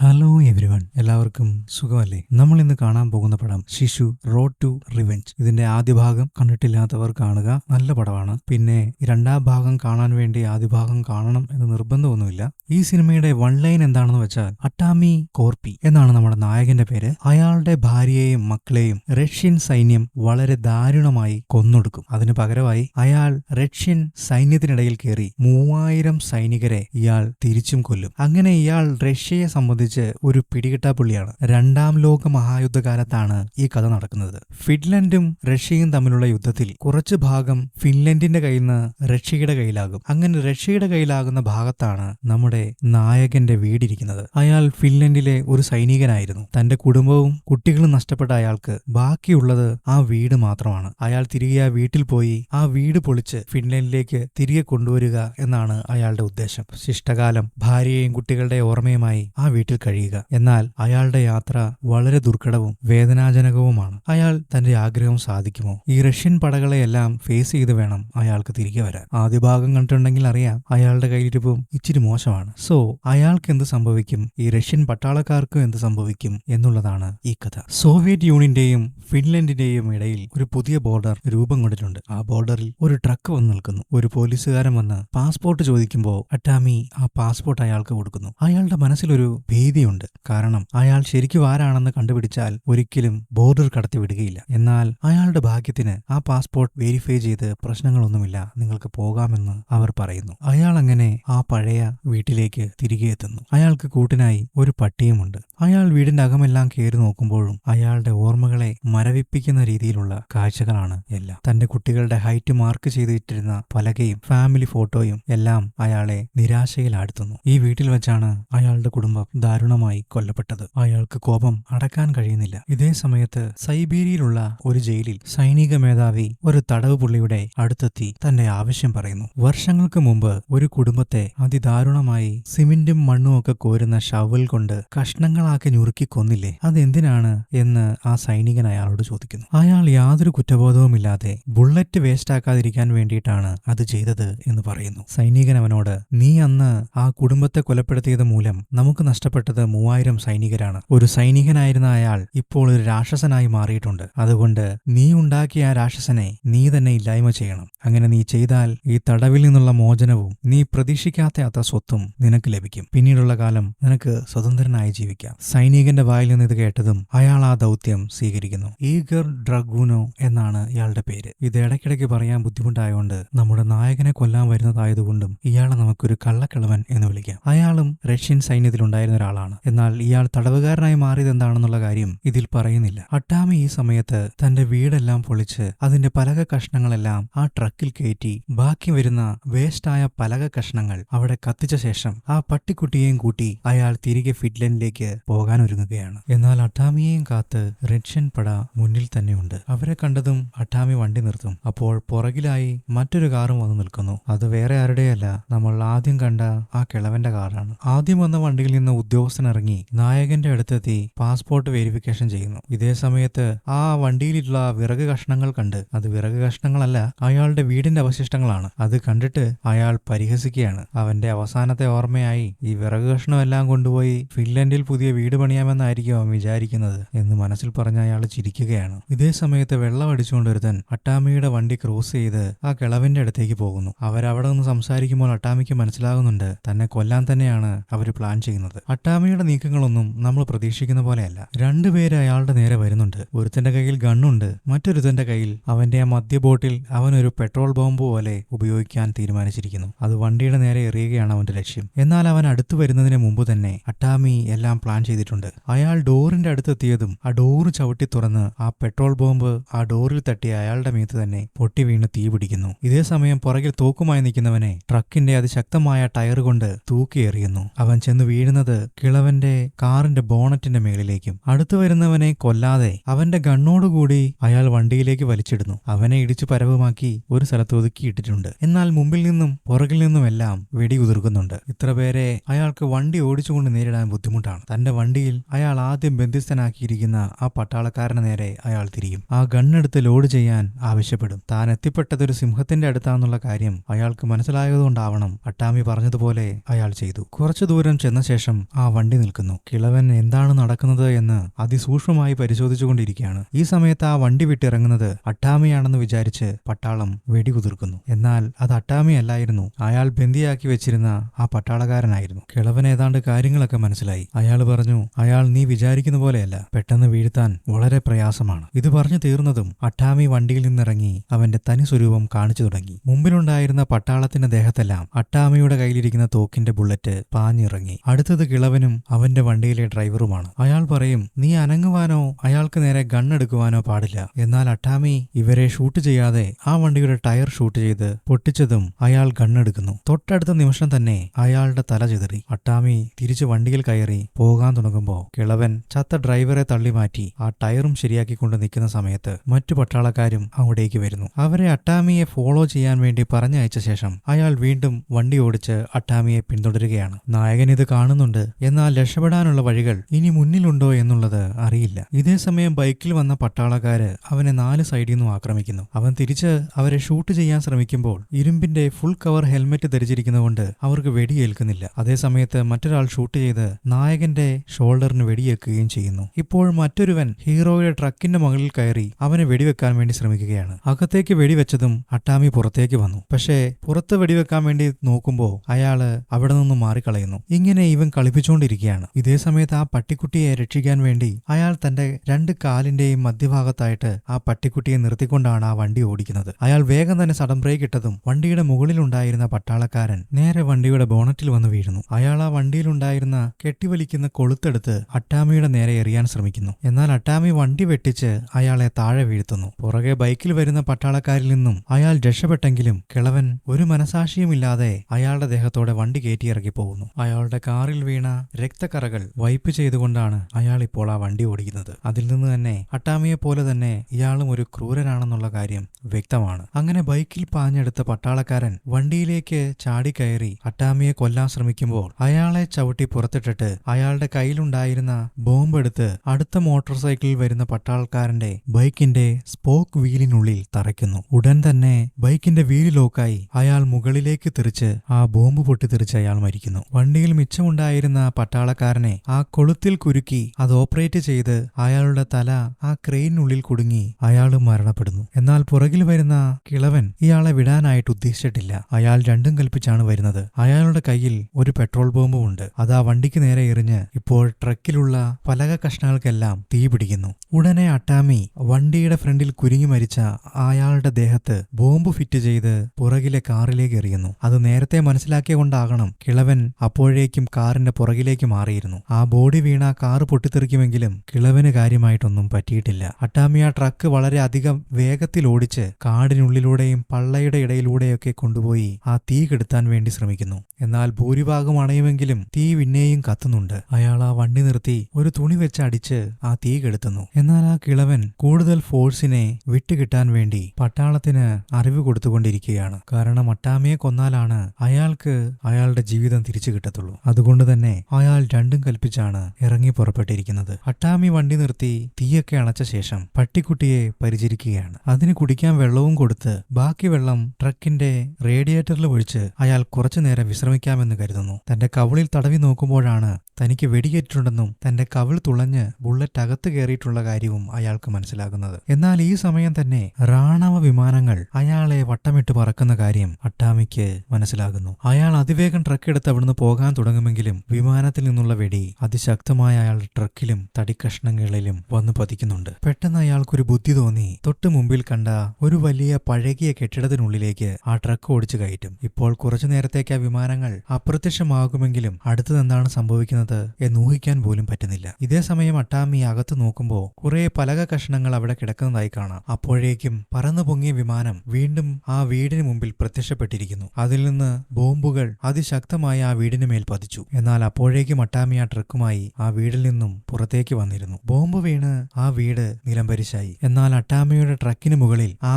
Hello everyone എല്ലാവർക്കും സുഖമല്ലേ? നമ്മൾ ഇന്ന് കാണാൻ പോകുന്ന പടം ശിശു റോഡ് ടു റിവെഞ്ച് ഇതിന്റെ ആദ്യ ഭാഗം കണ്ടിട്ടില്ലാത്തവർ കാണുക. നല്ല പടമാണ്. പിന്നെ രണ്ടാം ഭാഗം കാണാൻ വേണ്ടി ആദ്യ ഭാഗം കാണണം എന്ന് നിർബന്ധമൊന്നുമില്ല. ഈ സിനിമയുടെ വൺ ലൈൻ എന്താണെന്ന് വെച്ചാൽ അട്ടാമി കോർപ്പി എന്നാണ് നമ്മുടെ നായകന്റെ പേര്. അയാളുടെ ഭാര്യയെയും മക്കളെയും റഷ്യൻ സൈന്യം വളരെ ദാരുണമായി കൊന്നൊടുക്കും. അതിനു പകരമായി അയാൾ റഷ്യൻ സൈന്യത്തിനിടയിൽ കയറി മൂവായിരം സൈനികരെ ഇയാൾ തിരിച്ചും കൊല്ലും. അങ്ങനെ ഇയാൾ റഷ്യയെ സംബന്ധിച്ച് ഒരു പിടികിട്ടാപ്പുള്ളിയാണ് രണ്ടാം ലോക മഹായുദ്ധകാലത്താണ് ഈ കഥ നടക്കുന്നത്. ഫിൻലൻഡും റഷ്യയും തമ്മിലുള്ള യുദ്ധത്തിൽ കുറച്ച് ഭാഗം ഫിൻലൻഡിന്റെ കയ്യിൽ നിന്ന് റഷ്യയുടെ കയ്യിലാകും. അങ്ങനെ റഷ്യയുടെ കയ്യിലാകുന്ന ഭാഗത്താണ് നമ്മുടെ നായകന്റെ വീടിരിക്കുന്നത്. അയാൾ ഫിൻലൻഡിലെ ഒരു സൈനികനായിരുന്നു. തന്റെ കുടുംബവും കുട്ടികളും നഷ്ടപ്പെട്ട അയാൾക്ക് ബാക്കിയുള്ളത് ആ വീട് മാത്രമാണ്. അയാൾ തിരികെ ആ വീട്ടിൽ പോയി ആ വീട് പൊളിച്ച് ഫിൻലൻഡിലേക്ക് തിരികെ കൊണ്ടുവരിക എന്നാണ് അയാളുടെ ഉദ്ദേശം. ശിഷ്ടകാലം ഭാര്യയെയും കുട്ടികളുടെ ഓർമ്മയുമായി ആ വീട്ടിൽ കഴിയുക. എന്നാൽ അയാളുടെ യാത്ര വളരെ ദുർഘടവും വേദനാജനകവുമാണ്. അയാൾ തന്റെ ആഗ്രഹം സാധിക്കുമോ? ഈ റഷ്യൻ പടകളെയെല്ലാം ഫേസ് ചെയ്ത് വേണം അയാൾക്ക് തിരികെ വരാൻ. ആദ്യ ഭാഗം കണ്ടിട്ടുണ്ടെങ്കിൽ അറിയാം അയാളുടെ കയ്യിലിരിപ്പും ഇച്ചിരി മോശമാണ്. സോ അയാൾക്ക് എന്ത് സംഭവിക്കും? ഈ റഷ്യൻ പട്ടാളക്കാർക്കും എന്ത് സംഭവിക്കും എന്നുള്ളതാണ് ഈ കഥ. സോവിയറ്റ് യൂണിയന്റെയും ഫിൻലൻഡിന്റെയും ഇടയിൽ ഒരു പുതിയ ബോർഡർ രൂപം കൊണ്ടിട്ടുണ്ട്. ആ ബോർഡറിൽ ഒരു ട്രക്ക് വന്ന് നിൽക്കുന്നു. ഒരു പോലീസുകാരൻ വന്ന് പാസ്പോർട്ട് ചോദിക്കുമ്പോൾ അട്ടാമി ആ പാസ്പോർട്ട് അയാൾക്ക് കൊടുക്കുന്നു. അയാളുടെ മനസ്സിലൊരു ഭീതിയുണ്ട്. കാരണം അയാൾ ശരിക്കും ആരാണെന്ന് കണ്ടുപിടിച്ചാൽ ഒരിക്കലും ബോർഡർ കടത്തിവിടുകയില്ല എന്നാൽ അയാളുടെ ഭാഗ്യത്തിന് ആ പാസ്പോർട്ട് വെരിഫൈ ചെയ്ത് പ്രശ്നങ്ങളൊന്നുമില്ല. നിങ്ങൾക്ക് പോകാമെന്ന് അവർ പറയുന്നു. അയാൾ അങ്ങനെ ആ പഴയ വീട്ടിലേക്ക് തിരികെ എത്തുന്നു. അയാൾക്ക് കൂട്ടിനായി ഒരു പട്ടിയുമുണ്ട്. അയാൾ വീടിന്റെ അകമെല്ലാം കയറി നോക്കുമ്പോഴും അയാളുടെ ഓർമ്മകളെ മരവിപ്പിക്കുന്ന രീതിയിലുള്ള കാഴ്ചകളാണ് എല്ലാം. തന്റെ കുട്ടികളുടെ ഹൈറ്റ് മാർക്ക് ചെയ്തിട്ടിരുന്ന പലകയും ഫാമിലി ഫോട്ടോയും എല്ലാം അയാളെ നിരാശയിലാഴ്ത്തുന്നു. ഈ വീട്ടിൽ വെച്ചാണ് അയാളുടെ കുടുംബം ദാരുണമായി കൊല്ലപ്പെട്ടത്. അയാൾക്ക് കോപം അടക്കാൻ കഴിയുന്നില്ല. ഇതേ സമയത്ത് സൈബീരിയയിലുള്ള ഒരു ജയിലിൽ സൈനിക മേധാവി ഒരു തടവ് പുള്ളിയുടെ അടുത്തെത്തി തന്റെ ആവശ്യം പറയുന്നു. വർഷങ്ങൾക്ക് മുമ്പ് ഒരു കുടുംബത്തെ അതിദാരുണമായി സിമെന്റും മണ്ണും ഒക്കെ കോരുന്ന ഷവൽ കൊണ്ട് കഷ്ണങ്ങളാക്കി ഞുറുക്കി കൊന്നില്ലേ? അതെന്തിനാണ് എന്ന് ആ സൈനികൻ അയാളോട് ചോദിക്കുന്നു. അയാൾ യാതൊരു കുറ്റബോധവുമില്ലാതെ ബുള്ളറ്റ് വേസ്റ്റ് ആക്കാതിരിക്കാൻ വേണ്ടിയിട്ടാണ് അത് ചെയ്തത് എന്ന് പറയുന്നു. സൈനികൻ അവനോട് നീ അന്ന് ആ കുടുംബത്തെ കൊലപ്പെടുത്തിയത് മൂലം നമുക്ക് നഷ്ടപ്പെട്ടത് മൂവായിരം സൈനികരാണ്. ഒരു സൈനികനായിരുന്ന അയാൾ ഇപ്പോൾ ഒരു രാക്ഷസനായി മാറിയിട്ടുണ്ട്. അതുകൊണ്ട് നീ ഉണ്ടാക്കിയ ആ രാക്ഷസനെ നീ തന്നെ ഇല്ലായ്മ ചെയ്യണം. അങ്ങനെ നീ ചെയ്താൽ ഈ തടവിൽ നിന്നുള്ള മോചനവും നീ പ്രതീക്ഷിക്കാത്ത അത്ര സ്വത്തും നിനക്ക് ലഭിക്കും. പിന്നീടുള്ള കാലം നിനക്ക് സ്വതന്ത്രനായി ജീവിക്കാം. സൈനികന്റെ വായിൽ നിന്ന് ഇത് കേട്ടതും അയാൾ ആ ദൗത്യം സ്വീകരിക്കുന്നു. ഈഗർ ഡ്രഗൂനോ എന്നാണ് ഇയാളുടെ പേര്. ഇത് ഇടയ്ക്കിടയ്ക്ക് പറയാൻ ബുദ്ധിമുട്ടായതുകൊണ്ട് നമ്മുടെ നായകനെ കൊല്ലാൻ വരുന്നതായതുകൊണ്ടും ഇയാളെ നമുക്കൊരു കള്ളക്കിളവൻ എന്ന് വിളിക്കാം. അയാളും റഷ്യൻ സൈന്യത്തിലുണ്ടായിരുന്ന ഒരാളാണ്. എന്നാൽ ഇയാൾ തടവുകാരനായി മാറിയത് എന്താണെന്നുള്ള കാര്യം ഇതിൽ പറയുന്നില്ല. അട്ടാമി ഈ സമയത്ത് തന്റെ വീടെല്ലാം പൊളിച്ച് അതിന്റെ പലക കഷ്ണങ്ങളെല്ലാം ആ ട്രക്കിൽ കയറ്റി ബാക്കി വരുന്ന വേസ്റ്റായ പലക കഷ്ണങ്ങൾ അവിടെ കത്തിച്ച ശേഷം ആ പട്ടിക്കുട്ടിയെയും കൂട്ടി അയാൾ തിരികെ ഫിറ്റ്ലൻഡിലേക്ക് പോകാൻ ഒരുങ്ങുകയാണ്. എന്നാൽ അട്ടാമിയെയും കാത്ത് റഷ്യൻ പട മുന്നിൽ തന്നെയുണ്ട്. അവരെ കണ്ടതും അട്ടാമി വണ്ടി നിർത്തും. അപ്പോൾ പുറകിലായി മറ്റൊരു കാറും വന്നു നിൽക്കുന്നു. അത് വേറെ ആരുടെയല്ല. നമ്മൾ ആദ്യം കണ്ട ആ കിളവന്റെ കാറാണ്. ആദ്യം വന്ന വണ്ടിയിൽ നിന്ന് ഉദ്യോഗസ്ഥൻ ഇറങ്ങി നായകന്റെ അടുത്തെത്തി പാസ്പോർട്ട് വെരിഫിക്കേഷൻ ചെയ്യുന്നു. ഇതേ സമയത്ത് ആ വണ്ടിയിലുള്ള വിറക് കഷ്ണങ്ങൾ കണ്ട് അത് വിറക് കഷ്ണങ്ങളല്ല അയാളുടെ വീടിന്റെ അവശിഷ്ടങ്ങളാണ്. അത് കണ്ടിട്ട് അയാൾ പരിഹസിക്കുകയാണ്. അവന്റെ അവസാനത്തെ ഓർമ്മയായി ഈ വിറക് കഷ്ണമെല്ലാം കൊണ്ടുപോയി ഫിൻലൻഡിൽ പുതിയ വീട് പണിയാമെന്നായിരിക്കും അവൻ വിചാരിക്കുന്നത് എന്ന് മനസ്സിൽ പറഞ്ഞ അയാൾ ചിരിക്കുകയാണ്. ഇതേ സമയത്ത് വെള്ളം അടിച്ചുകൊണ്ടൊരുത്തൻ അട്ടാമിയുടെ വണ്ടി ക്രോസ് ചെയ്ത് ആ കിളവിന്റെ അടുത്തേക്ക് പോകുന്നു. അവരവിടെ നിന്ന് സംസാരിക്കുമ്പോൾ അട്ടാമിക്ക് മനസ്സിലാകുന്നുണ്ട് തന്നെ കൊല്ലാൻ തന്നെയാണ് അവർ പ്ലാൻ ചെയ്യുന്നത്. അട്ടാമിയുടെ നീക്കങ്ങളൊന്നും നമ്മൾ പ്രതീക്ഷിക്കുന്ന പോലെയല്ല. രണ്ടുപേര് അയാളുടെ നേരെ വരുന്നുണ്ട്. ഒരുത്തന്റെ കയ്യിൽ ഗണ്ണുണ്ട്. മറ്റൊരുത്തന്റെ കയ്യിൽ അവന്റെ ആ മദ്യ ബോട്ടിൽ അവനൊരു പെട്രോൾ ബോംബ് പോലെ ഉപയോഗിക്കാൻ തീരുമാനിച്ചിരിക്കുന്നു. അത് വണ്ടിയുടെ നേരെ എറിയുകയാണ് അവന്റെ ലക്ഷ്യം. എന്നാൽ അവൻ അടുത്തു വരുന്നതിന് മുമ്പ് തന്നെ അട്ടാമി എല്ലാം പ്ലാൻ ചെയ്തിട്ടുണ്ട്. അയാൾ ഡോറിന്റെ അടുത്തെത്തിയതും ആ ഡോറ് ചവിട്ടി തുറന്ന് ആ പെട്രോൾ ബോംബ് ആ ഡോറിൽ തട്ടി അയാളുടെ മീത്ത് തന്നെ പൊട്ടി വീണ് തീ പിടിക്കുന്നു. ഇതേ സമയം പുറകിൽ തോക്കുമായി നിൽക്കുന്നവനെ ട്രക്കിന്റെ അതിശക്തമായ ടയർ കൊണ്ട് തൂക്കി എറിയുന്നു. അവൻ ചെന്ന് വീഴുന്നത് കിളവന്റെ കാറിന്റെ ബോണറ്റിന്റെ മേളിലേക്കും. അടുത്തു വരുന്നവനെ കൊല്ലാതെ അവന്റെ ഗണ്ണോടുകൂടി അയാൾ വണ്ടിയിലേക്ക് വലിച്ചിടുന്നു. അവനെ ഇടിച്ചു പരവുമാക്കി ഒരു സ്ഥലത്ത് ഒതുക്കിയിട്ടിട്ടുണ്ട് എന്നാൽ മുമ്പിൽ നിന്നും പുറകിൽ നിന്നുമെല്ലാം വെടി ഉതിർക്കുന്നുണ്ട് ഇത്ര പേരെ അയാൾക്ക് വണ്ടി ഓടിച്ചുകൊണ്ട് നേരിടാൻ ബുദ്ധിമുട്ടാണ്. തന്റെ വണ്ടിയിൽ അയാൾ ആദ്യം ബന്ധിസ്ഥനാക്കിയിരിക്കുന്ന ആ പട്ടാളക്കാരന് നേരെ അയാൾ തിരിയും. ആ ഗണ്ണെടുത്ത് ലോഡ് ചെയ്യാൻ ആവശ്യപ്പെടും. താൻ എത്തിപ്പെട്ടത് ഒരു സിംഹത്തിന്റെ അടുത്താണെന്നുള്ള കാര്യം അയാൾക്ക് മനസ്സിലായതുകൊണ്ടാവണം അട്ടാമി പറഞ്ഞതുപോലെ അയാൾ ചെയ്തു. കുറച്ചു ദൂരം ചെന്ന ശേഷം ആ വണ്ടി നിൽക്കുന്നു. കിളവൻ എന്താണ് നടക്കുന്നത് എന്ന് അതിസൂക്ഷ്മമായി പരിശോധിച്ചുകൊണ്ടിരിക്കുകയാണ്. ഈ സമയത്ത് ആ വണ്ടി വിട്ടിറങ്ങുന്നത് അട്ടാമിയാണെന്ന് വിചാരിച്ച് പട്ടാളം വെടികുതിർക്കുന്നു. എന്നാൽ അത് അട്ടാമിയല്ലായിരുന്നു. അയാൾ ബന്ദിയാക്കി വെച്ചിരുന്ന ആ പട്ടാളക്കാരനായിരുന്നു. കിളവൻ ഏതാണ്ട് കാര്യങ്ങളൊക്കെ മനസ്സിലായി. അയാൾ പറഞ്ഞു അയാൾ നീ വിചാരിക്കുന്ന പോലെയല്ല. പെട്ടെന്ന് വീഴ്ത്താൻ വളരെ പ്രയാസമാണ്. ഇത് പറഞ്ഞു തീർന്നതും അട്ടാമി വണ്ടിയിൽ നിന്നിറങ്ങി അവന്റെ തനി സ്വരൂപം കാണിച്ചു തുടങ്ങി. മുമ്പിലുണ്ടായിരുന്ന പട്ടാളത്തിന്റെ ദേഹത്തെല്ലാം അട്ടാമിയുടെ കയ്യിലിരിക്കുന്ന തോക്കിന്റെ ബുള്ളറ്റ് പാഞ്ഞിറങ്ങി. അടുത്തത് കിളവനും അവന്റെ വണ്ടിയിലെ ഡ്രൈവറുമാണ്. അയാൾ പറയും നീ അനങ്ങുവാനോ? അയാൾക്ക് നേരെ ഗൺ എടുക്കുവാനോ പാടില്ല. എന്നാൽ അട്ടാമി ഇവരെ ഷൂട്ട് ചെയ്യാതെ ആ വണ്ടിയുടെ ടയർ ഷൂട്ട് ചെയ്ത് പൊട്ടിച്ചതും അയാൾ ഗൺ എടുക്കുന്നു. തൊട്ടടുത്ത നിമിഷം തന്നെ അയാളുടെ തല ചിതറി. അട്ടാമി തിരിച്ചു വണ്ടിയിൽ കയറി പോകാൻ തുടങ്ങുമ്പോൾ കിളവൻ ചത്ത ഡ്രൈവറെ തള്ളി മാറ്റി ആ ടയറും ശരിയാക്കിക്കൊണ്ട് നിൽക്കുന്ന സമയത്ത് മറ്റു പട്ടാളക്കാരും അങ്ങോട്ടേക്ക് വരുന്നു. അവരെ അട്ടാമിയെ ഫോളോ ചെയ്യാൻ വേണ്ടി പറഞ്ഞയച്ച ശേഷം അയാൾ വീണ്ടും വണ്ടി ഓടിച്ച് അട്ടാമിയെ പിന്തുടരുകയാണ്. നായകൻ ഇത് കാണുന്നുണ്ട്. എന്നാൽ രക്ഷപ്പെടാനുള്ള വഴികൾ ഇനി മുന്നിലുണ്ടോ എന്നുള്ളത് അറിയില്ല. ഇതേ സമയം ബൈക്കിൽ വന്ന പട്ടാളക്കാര് അവനെ നാല് സൈഡിൽ നിന്നും ആക്രമിക്കുന്നു. അവൻ തിരിച്ച് അവരെ ഷൂട്ട് ചെയ്യാൻ ശ്രമിക്കുമ്പോൾ ഇരുമ്പിന്റെ ഫുൾ കവർ ഹെൽമെറ്റ് ധരിച്ചിരിക്കുന്നതുകൊണ്ട് അവർക്ക് വെടിയേൽക്കുന്നില്ല. അതേസമയത്ത് മറ്റൊരാൾ ഷൂട്ട് ചെയ്ത് നായകന്റെ ഷോൾഡറിന് വെടിയേൽക്കുകയും ചെയ്യുന്നു. ഇപ്പോൾ മറ്റൊരുവൻ ഹീറോയുടെ ട്രക്കിന്റെ മുകളിൽ കയറി അവനെ വെടിവെക്കാൻ വേണ്ടി ശ്രമിക്കുകയാണ്. അകത്തേക്ക് വെടിവെച്ചതും അട്ടാമി പുറത്തേക്ക് വന്നു. പക്ഷേ പുറത്ത് വെടിവെക്കാൻ വേണ്ടി നോക്കുമ്പോൾ അയാൾ അവിടെ നിന്നും മാറിക്കളയുന്നു. ഇങ്ങനെ ഇവൻ കളിപ്പിച്ചുകൊണ്ടിരിക്കുകയാണ് ഇതേ സമയത്ത് ആ പട്ടിക്കുട്ടിയെ രക്ഷിക്കാൻ വേണ്ടി അയാൾ തന്റെ രണ്ട് കാലിന്റെയും മധ്യഭാഗത്തായിട്ട് ആ പട്ടിക്കുട്ടിയെ നിർത്തിക്കൊണ്ടാണ് ആ വണ്ടി ഓടിക്കുന്നത്. അയാൾ വേഗം തന്നെ സഡൻ ബ്രേക്ക് ഇട്ടതും വണ്ടിയുടെ മുകളിലുണ്ടായിരുന്ന പട്ടാളക്കാരൻ നേരെ വണ്ടിയുടെ ബോണറ്റിൽ വന്ന് വീഴുന്നു. അയാൾ ആ വണ്ടിയിലുണ്ടായിരുന്ന കെട്ടിവലിക്കുന്ന കൊളുത്തെടുത്ത് അട്ടാമിയുടെ നേരെ എറിയാൻ ശ്രമിക്കുന്നു. എന്നാൽ അട്ടാമി വണ്ടി വെട്ടിച്ച് അയാളെ താഴെ വീഴ്ത്തുന്നു. പുറകെ ബൈക്കിൽ വരുന്ന പട്ടാളക്കാരിൽ നിന്നും അയാൾ രക്ഷപ്പെട്ടെങ്കിലും കിളവൻ ഒരു മനസാക്ഷിയുമില്ലാതെ അയാളുടെ ദേഹത്തോടെ വണ്ടി കയറ്റിയിറക്കി പോകുന്നു. അയാളുടെ കാറിൽ വീണ രക്തക്കറകൾ വൈപ്പ് ചെയ്തുകൊണ്ടാണ് അയാൾ ഇപ്പോൾ ആ വണ്ടി ഓടിക്കുന്നത്. അതിൽ നിന്ന് തന്നെ അട്ടാമിയെ പോലെ തന്നെ ഇയാളും ഒരു ക്രൂരനാണെന്നുള്ള കാര്യം വ്യക്തമാണ്. അങ്ങനെ ബൈക്കിൽ പാഞ്ഞെടുത്ത പട്ടാളക്കാരൻ വണ്ടിയിലേക്ക് ചാടിക്കയറി അട്ടാമിയെ കൊല്ലാൻ ശ്രമിക്കുമ്പോൾ അയാളെ ചവിട്ടി പുറത്തിട്ടിട്ട് അയാളുടെ കയ്യിലുണ്ടായിരുന്ന ബോംബെടുത്ത് അടുത്ത മോട്ടോർ സൈക്കിളിൽ വരുന്ന പട്ടാളക്കാരന്റെ ബൈക്കിന്റെ സ്പോക്ക് വീലിനുള്ളിൽ തറയ്ക്കുന്നു. ഉടൻ തന്നെ ബൈക്കിന്റെ വീൽ ലോക്കായി അയാൾ മുകളിലേക്ക് തെറിച്ച് ആ ബോംബ് പൊട്ടിത്തെറിച്ച് അയാൾ മരിക്കുന്നു. വണ്ടിയിൽ മിച്ചമുണ്ടായിരുന്ന പട്ടാളക്കാരനെ ആ കൊളുത്തിൽ കുരുക്കി അത് ഓപ്പറേറ്റ് ചെയ്ത് അയാളുടെ തല ആ ക്രെയിനുള്ളിൽ കുടുങ്ങി. അയാൾ മരണപ്പെടുന്നു. എന്നാൽ പുറകിൽ വരുന്ന കിളവൻ ഇയാളെ വിടാനായിട്ട് ഉദ്ദേശിച്ചിട്ടില്ല. അയാൾ രണ്ടും കൽപ്പിച്ചാണ് വരുന്നത്. അയാളുടെ കയ്യിൽ ഒരു പെട്രോൾ ബോംബും ഉണ്ട്. അത് ആ വണ്ടിക്ക് നേരെ എറിഞ്ഞ് ഇപ്പോൾ ട്രക്കിലുള്ള പലക കഷ്ണങ്ങൾക്കെല്ലാം തീ പിടിക്കുന്നു. ഉടനെ അട്ടാമി വണ്ടിയുടെ ഫ്രണ്ടിൽ കുരുങ്ങി മരിച്ച അയാളുടെ ദേഹത്ത് ബോംബ് ഫിറ്റ് ചെയ്ത് പുറകിലെ കാറിലേക്ക് എറിയുന്നു. അത് നേരത്തെ മനസ്സിലാക്കിയ കൊണ്ടാകണം കിളവൻ അപ്പോഴേക്കും കാറിന്റെ പുറകിലേക്ക് മാറിയിരുന്നു. ആ ബോഡി വീണ കാറ് പൊട്ടിത്തെറിക്കുമെങ്കിലും കിളവന് കാര്യമായിട്ടൊന്നും പറ്റിയിട്ടില്ല. അട്ടാമിയ ട്രക്ക് വളരെ അധികം വേഗത്തിൽ ഓടിച്ച് കാടിനുള്ളിലൂടെയും പള്ളയുടെ ഇടയിലൂടെയൊക്കെ കൊണ്ടുപോയി ആ തീ കെടുത്താൻ വേണ്ടി ശ്രമിക്കുന്നു. എന്നാൽ ഭൂരിഭാഗം അണയുമെങ്കിലും തീ പിന്നെയും കത്തുന്നുണ്ട്. അയാൾ ആ വണ്ടി നിർത്തി ഒരു തുണി വെച്ച് അടിച്ച് ആ തീ കെടുത്തുന്നു. എന്നാൽ ആ കിളവൻ കൂടുതൽ ഫോഴ്സിനെ വിട്ടുകിട്ടാൻ വേണ്ടി പട്ടാളത്തിന് അറിവ് കൊടുത്തുകൊണ്ടിരിക്കുകയാണ്. കാരണം അട്ടാമിയെ കൊന്നാലാണ് അയാൾക്ക് അയാളുടെ ജീവിതം തിരിച്ചു കിട്ടത്തുള്ളൂ. അതുകൊണ്ട് തന്നെ അയാൾ രണ്ടും കൽപ്പിച്ചാണ് ഇറങ്ങി പുറപ്പെട്ടിരിക്കുന്നത്. അട്ടാമി വണ്ടി നിർത്തി തീയൊക്കെ അണച്ച ശേഷം പട്ടിക്കുട്ടിയെ പരിചരിക്കുകയാണ്. അതിന് കുടിക്കാൻ വെള്ളവും കൊടുത്ത് ബാക്കി വെള്ളം ട്രക്കിന്റെ റേഡിയേറ്ററിൽ ഒഴിച്ച് അയാൾ കുറച്ചു നേരം വിശ്രമിക്കാമെന്ന് കരുതുന്നു. തന്റെ കവിളിൽ തടവി നോക്കുമ്പോഴാണ് തനിക്ക് വെടിയേറ്റിട്ടുണ്ടെന്നും തന്റെ കവിൾ തുളഞ്ഞ് ബുള്ളറ്റ് അകത്ത് കയറിയിട്ടുള്ള കാര്യവും അയാൾക്ക് മനസ്സിലാകുന്നത്. എന്നാൽ ഈ സമയം തന്നെ റാണവ വിമാനങ്ങൾ അയാളെ വട്ടമിട്ട് പറക്കുന്ന കാര്യം അട്ടാമിക്ക് മനസ്സിലാകുന്നു. അയാൾ അതിവേഗം ട്രക്ക് എടുത്ത് അവിടുന്ന് പോകാൻ തുടങ്ങുമെങ്കിലും വിമാനത്തിൽ നിന്നുള്ള വെടി അതിശക്തമായ അയാളുടെ ട്രക്കിലും തടിക്കഷ്ണങ്ങളിലും വന്നു പതിക്കുന്നുണ്ട്. പെട്ടെന്ന് അയാൾക്കൊരു ബുദ്ധി തോന്നി. തൊട്ടു മുമ്പിൽ കണ്ട ഒരു വലിയ പഴകിയ കെട്ടിടത്തിനുള്ളിലേക്ക് ആ ട്രക്ക് ഓടിച്ചു കയറ്റും. ഇപ്പോൾ കുറച്ചു നേരത്തേക്ക് ആ വിമാനങ്ങൾ അപ്രത്യക്ഷമാകുമെങ്കിലും അടുത്തതെന്താണ് സംഭവിക്കുന്നത് എന്ന് ഊഹിക്കാൻ പോലും പറ്റുന്നില്ല. ഇതേ സമയം അട്ടാമി അകത്ത് നോക്കുമ്പോൾ കുറെ പലക കഷ്ണങ്ങൾ അവിടെ കിടക്കുന്നതായി കാണാം. അപ്പോഴേക്കും പറന്നു പൊങ്ങിയ വിമാനം വീണ്ടും ആ വീടിന് മുമ്പിൽ പ്രത്യക്ഷപ്പെട്ടിരിക്കുന്നു. അതിൽ നിന്ന് ബോംബുകൾ അതിശക്തമായി ആ വീടിന് മേൽ പതിച്ചു. എന്നാൽ അപ്പോഴേക്കും അട്ടാമി ആ ട്രക്കുമായി ആ വീടിൽ നിന്നും പുറത്തേക്ക് വന്നിരുന്നു. ബോംബ് വീണ് ആ വീട് നിലംപരിശായി. എന്നാൽ അട്ടാമിയുടെ ട്രക്കിന് മുകളിൽ ആ